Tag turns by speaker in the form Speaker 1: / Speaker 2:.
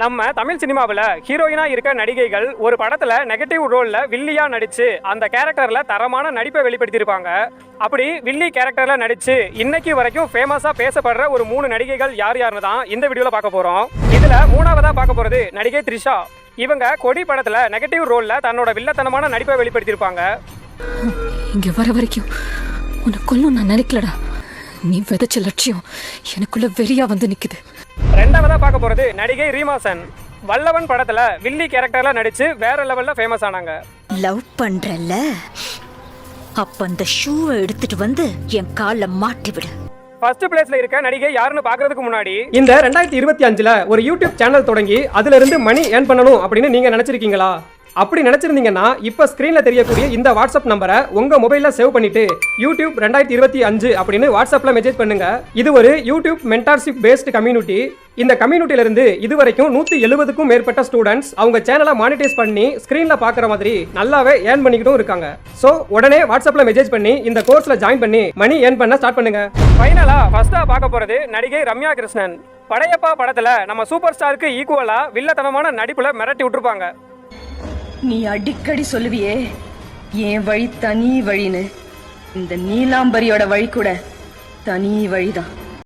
Speaker 1: நம்ம தமிழ் சினிமாவில் ஹீரோயினா இருக்க நடிகைகள் ஒரு படத்தில் நெகட்டிவ் ரோலில் வில்லியா நடிச்சு அந்த கேரக்டரில் தரமான நடிப்பை வெளிப்படுத்தியிருப்பாங்க. அப்படி வில்லி கேரக்டரில் நடிச்சு இன்னைக்கு வரைக்கும் ஃபேமஸாக பேசப்படுற ஒரு மூணு நடிகைகள் யார் யாருன்னு தான் இந்த வீடியோவில் பார்க்க போகிறோம் இதில் மூணாவதாக பார்க்க போகிறது நடிகை த்ரிஷா. இவங்க கொடி படத்தில் நெகட்டிவ் ரோலில் தன்னோட வில்லத்தனமான நடிப்பை வெளிப்படுத்தியிருப்பாங்க.
Speaker 2: இங்கே வர வரைக்கும் உன்னை கொல்லும் நான் நினைக்கலடா. நீ விதைச்ச லட்சியம் எனக்குள்ள வெறியா வந்து நிற்குது
Speaker 1: ரெண்டாவதா பார்க்க போறது நடிகை ரீமாசன் வல்லவன் படத்துல வில்லி கேரக்டர்ல நடிச்சு வேற லெவல்ல ஃபேமஸ் ஆனாங்க.
Speaker 3: லவ் பண்றல்ல? அப்ப அந்த ஷூவை எடுத்துட்டு வந்து என் கால்ல மாட்டி விடு.
Speaker 1: ஃபர்ஸ்ட் பிளேஸ்ல இருக்க நடிகை யாருன்னு பாக்குறதுக்கு முன்னாடி இந்த ரெண்டாயிரத்தி இருபத்தி அஞ்சுல ஒரு யூடியூப் சேனல் தொடங்கி அதுல இருந்து மணி ஏர்ன் பண்ணணும் அப்படின்னு நீங்க நினைச்சிருக்கீங்களா? அப்படி நினைச்சிருந்தீங்கன்னா இப்போ ஸ்க்ரீனில் தெரியக்கூடிய இந்த வாட்ஸ்அப் நம்பரை உங்க மொபைலில் சேவ் பண்ணிட்டு யூடியூப் ரெண்டாயிரத்தி இருபத்தி அஞ்சு அப்படின்னு வாட்ஸ்அப்பில் மெசேஜ் பண்ணுங்க. இது ஒரு யூடியூப் மென்டார்ஷிப் பேஸ்டு கம்யூனிட்டி இந்த கம்யூனிட்டியிலிருந்து இதுவரைக்கும் இது வரைக்கும் எழுபதுக்கும் மேற்பட்ட ஸ்டூடெண்ட்ஸ் அவங்க சேனலை மானிட்டைஸ் பண்ணி ஸ்க்ரீனில் பார்க்குற மாதிரி நல்லாவே ஏர்ன் பண்ணிக்கிட்டும் இருக்காங்க. ஸோ உடனே வாட்ஸ்அப்பில் மெசேஜ் பண்ணி இந்த கோர்ஸில் ஜாயின் பண்ணி மணி ஏர்ன் பண்ண ஸ்டார்ட் பண்ணுங்க. ஃபைனலாக ஃபஸ்ட்டாக பார்க்க போகிறது நடிகை ரம்யா கிருஷ்ணன். படையப்பா படத்தில் நம்ம சூப்பர் ஸ்டாருக்கு ஈக்குவலாக வில்லத்தனமான நடிப்பில் மிரட்டி விட்டுருப்பாங்க.
Speaker 4: நீ அடிக்கடி சொல்லுவியே என் வழி தனி வழின்னு. இந்த நீலாம்பரியோட வழி கூட தனி வழிதான்.